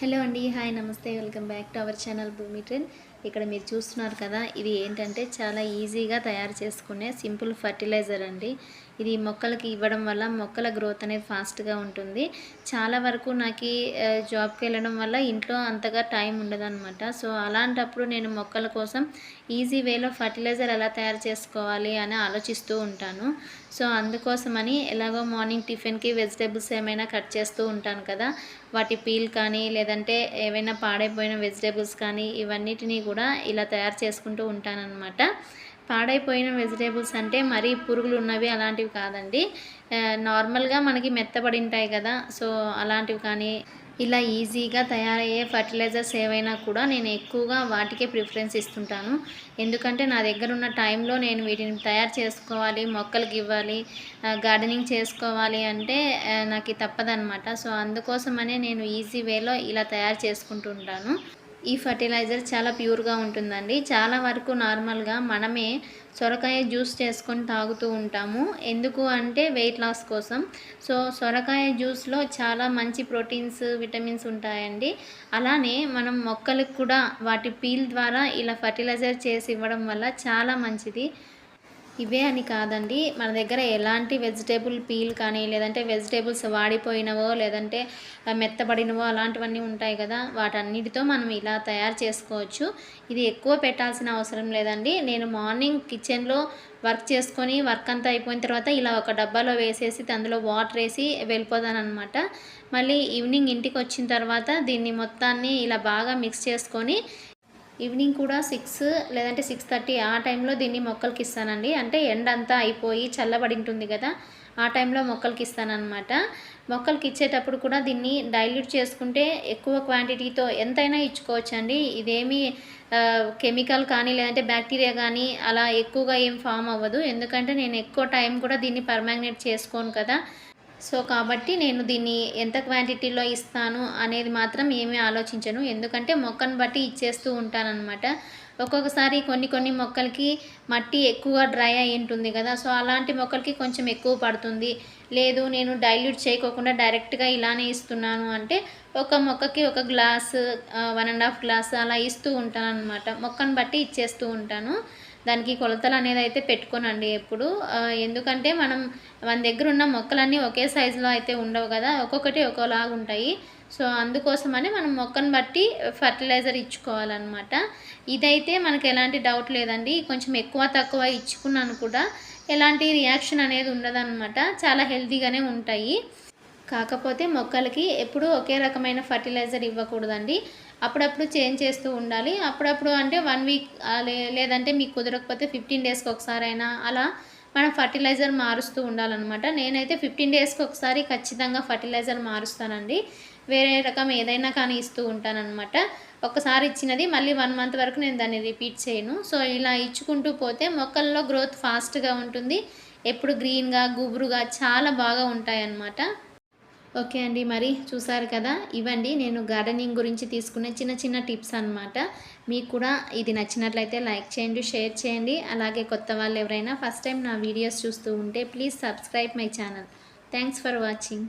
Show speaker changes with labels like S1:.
S1: Hello అండి hi నమస్తే welcome back to our channel Bhoomi trend. ఇక్కడ మీరు చూస్తున్నారు కదా ఇది ఏంటంటే చాలా ఈజీగా తయారు చేసుకునే సింపుల్ ఫర్టిలైజర్ అండి. ఇది మొక్కలకి ఇవ్వడం వల్ల మొక్కల గ్రోత్ అనేది ఫాస్ట్గా ఉంటుంది. చాలా వరకు నాకు జాబ్కి వెళ్ళడం వల్ల ఇంట్లో అంతగా టైం ఉండదన్నమాట. సో అలాంటప్పుడు నేను మొక్కల కోసం ఈజీ వేలో ఫర్టిలైజర్ ఎలా తయారు చేసుకోవాలి అని ఆలోచిస్తూ ఉంటాను. సో అందుకోసమని ఎలాగో మార్నింగ్ టిఫిన్కి వెజిటేబుల్స్ ఏమైనా కట్ చేస్తూ ఉంటాను కదా. వాటి పీల్ కానీ లేదంటే ఏవైనా పాడైపోయిన వెజిటేబుల్స్ కానీ ఇవన్నిటినీ కూడా ఇలా తయారు చేసుకుంటూ ఉంటానన్నమాట. పాడైపోయిన వెజిటేబుల్స్ అంటే మరీ పురుగులు ఉన్నవి అలాంటివి కాదండి. నార్మల్గా మనకి మెత్తబడి ఉంటాయి కదా సో అలాంటివి కానీ ఇలా ఈజీగా తయారయ్యే ఫర్టిలైజర్స్ ఏవైనా కూడా నేను ఎక్కువగా వాటికే ప్రిఫరెన్స్ ఇస్తుంటాను. ఎందుకంటే నా దగ్గర ఉన్న టైంలో నేను వీటిని తయారు చేసుకోవాలి మొక్కలకి ఇవ్వాలి గార్డెనింగ్ చేసుకోవాలి అంటే నాకు తప్పదనమాట సో అందుకోసమనే నేను ఈజీ వేలో ఇలా తయారు చేసుకుంటుంటాను ఈ ఫర్టిలైజర్ చాలా ప్యూర్గా ఉంటుందండి. చాలా వరకు నార్మల్గా మనమే సొరకాయ జ్యూస్ చేసుకొని తాగుతూ ఉంటాము. ఎందుకు అంటే వెయిట్ లాస్ కోసం. సో సొరకాయ జ్యూస్లో చాలా మంచి ప్రోటీన్స్ విటమిన్స్ ఉంటాయండి. అలానే మనం మొక్కలకు కూడా వాటి పీల్ ద్వారా ఇలా ఫర్టిలైజర్ చేసి ఇవ్వడం వల్ల చాలా మంచిది. ఇవే అని కాదండి. మన దగ్గర ఎలాంటి వెజిటేబుల్ పీల్ కానీ లేదంటే వెజిటేబుల్స్ వాడిపోయినవో లేదంటే మెత్తబడినవో అలాంటివన్నీ ఉంటాయి కదా. వాటన్నిటితో మనం ఇలా తయారు చేసుకోవచ్చు. ఇది ఎక్కువ పెట్టాల్సిన అవసరం లేదండి. నేను మార్నింగ్ కిచెన్లో వర్క్ చేసుకొని వర్క్ అంతా అయిపోయిన తర్వాత ఇలా ఒక డబ్బాలో వేసేసి అందులో వాటర్ వేసి వెళ్ళిపోతానమాట మళ్ళీ ఈవినింగ్ ఇంటికి వచ్చిన తర్వాత దీన్ని మొత్తాన్ని ఇలా బాగా మిక్స్ చేసుకొని ఈవినింగ్ కూడా సిక్స్ లేదంటే సిక్స్ థర్టీ ఆ టైంలో దీన్ని మొక్కలకి ఇస్తానండి. అంటే ఎండ అంతా అయిపోయి చల్లబడి ఉంటుంది కదా ఆ టైంలో మొక్కలకి ఇస్తానమాట మొక్కలకి ఇచ్చేటప్పుడు కూడా దీన్ని డైల్యూట్ చేసుకుంటే ఎక్కువ క్వాంటిటీతో ఎంతైనా ఇచ్చుకోవచ్చు అండి ఇదేమి కెమికల్ కానీ లేదంటే బ్యాక్టీరియా కానీ అలా ఎక్కువగా ఏం ఫామ్ అవ్వదు. ఎందుకంటే నేను ఎక్కువ టైం కూడా దీన్ని పర్మాగ్నేట్ చేసుకోను కదా. సో కాబట్టి నేను దీన్ని ఎంత క్వాంటిటీలో ఇస్తాను అనేది మాత్రం ఏమీ ఆలోచించను. ఎందుకంటే మొక్కను బట్టి ఇచ్చేస్తూ ఉంటానన్నమాట. ఒక్కొక్కసారి కొన్ని కొన్ని మొక్కలకి మట్టి ఎక్కువ డ్రై అయి ఉంటుంది కదా సో అలాంటి మొక్కలకి కొంచెం ఎక్కువ పడుతుంది. లేదు నేను డైల్యూట్ చేయకోకుండా డైరెక్ట్గా ఇలానే ఇస్తున్నాను అంటే ఒక మొక్కకి ఒక glass one and half glass అలా ఇస్తూ ఉంటాను అనమాట మొక్కను బట్టి ఇచ్చేస్తూ ఉంటాను. దానికి కొలతలు అనేది అయితే పెట్టుకోనండి ఎప్పుడు. ఎందుకంటే మనం మన దగ్గర ఉన్న మొక్కలన్నీ ఒకే సైజులో అయితే ఉండవు కదా ఒక్కొక్కటి ఒక్కోలాగా ఉంటాయి. సో అందుకోసమని మనం మొక్కను బట్టి ఫర్టిలైజర్ ఇచ్చుకోవాలన్నమాట. ఇదైతే మనకు ఎలాంటి డౌట్ లేదండి కొంచెం ఎక్కువ తక్కువ ఇచ్చుకున్నాను కూడా. ఎలాంటి రియాక్షన్ అనేది ఉండదన్నమాట. చాలా హెల్తీగానే ఉంటాయి. కాకపోతే మొక్కలకి ఎప్పుడూ ఒకే రకమైన ఫర్టిలైజర్ ఇవ్వకూడదండి. అప్పుడప్పుడు చేంజ్ చేస్తూ ఉండాలి. అప్పుడప్పుడు అంటే వన్ వీక్ లేదంటే మీకు కుదరకపోతే ఫిఫ్టీన్ డేస్కి ఒకసారైనా అలా మనం ఫర్టిలైజర్ మారుస్తూ ఉండాలన్నమాట. నేనైతే ఫిఫ్టీన్ డేస్కి ఒకసారి ఖచ్చితంగా ఫర్టిలైజర్ మారుస్తానండి. వేరే రకం ఏదైనా కానీ ఇస్తూ ఉంటానన్నమాట. ఒకసారి ఇచ్చినది మళ్ళీ వన్ మంత్ వరకు నేను దాన్ని రిపీట్ చేయను. సో ఇలా ఇచ్చుకుంటూ పోతే మొక్కల్లో గ్రోత్ ఫాస్ట్గా ఉంటుంది. ఎప్పుడు గ్రీన్గా గుబురుగా చాలా బాగా ఉంటాయన్నమాట. ఓకే అండి మరి చూసారు కదా? ఇవ్వండి నేను గార్డెనింగ్ గురించి తీసుకునే చిన్న చిన్న టిప్స్ అనమాట మీకు కూడా ఇది నచ్చినట్లయితే లైక్ చేయండి షేర్ చేయండి. అలాగే కొత్త వాళ్ళు ఎవరైనా ఫస్ట్ టైం నా వీడియోస్ చూస్తూ ఉంటే please subscribe my channel. Thanks for watching.